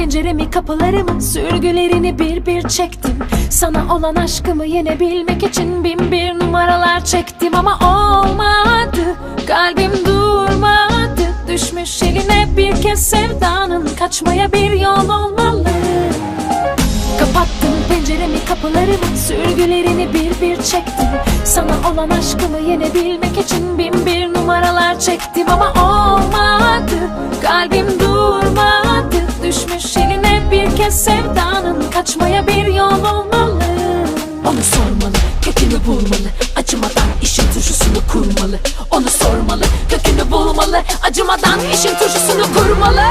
penceremi kapılarımı sürgülerini bir bir çektim. Sana olan aşkımı yenebilmek için bin bir numaralar çektim. Ama olmadı kalbim durmadı. Düşmüş eline bir kez sevdanın kaçmaya bir yol olmalı. Kapattım penceremi kapılarımı Sürgülerini bir bir çektim. Sana olan aşkımı yenebilmek için Bin bir numaralar çektim. Ama olmadı Onu sormalı, kökünü bulmalı Acımadan işin turşusunu kurmalı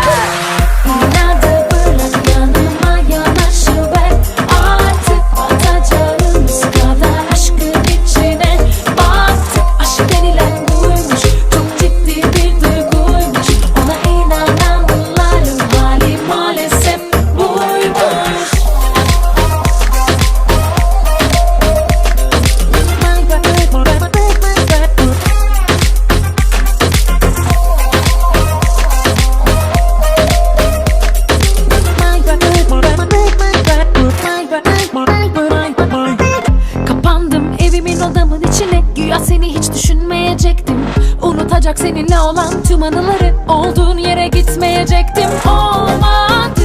Seni hiç düşünmeyecektim. Unutacak seninle olan tüm anıları Olduğun yere gitmeyecektim. Olmadı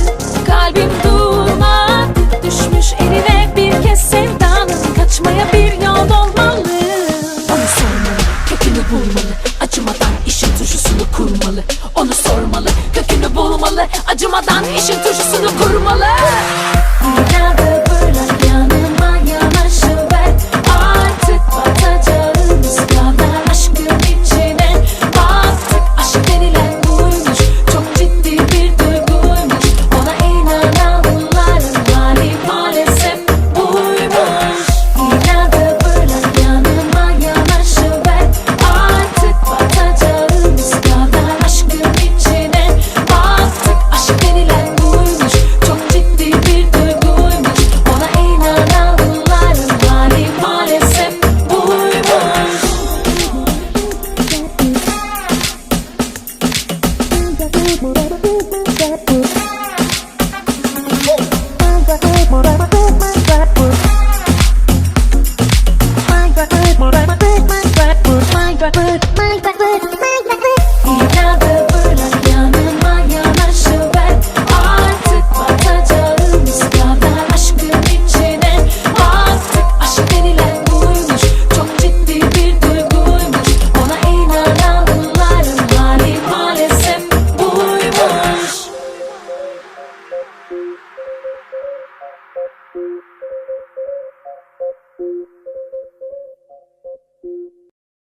Kalbim durmadı. Düşmüş eline bir kez sevdanın Kaçmaya bir yol olmalı. Bana sormalı Kökünü bulmalı. Acımadan işin turşusunu kurmalı. Onu sormalı Kökünü bulmalı. Acımadan işin turşusunu kurmalı.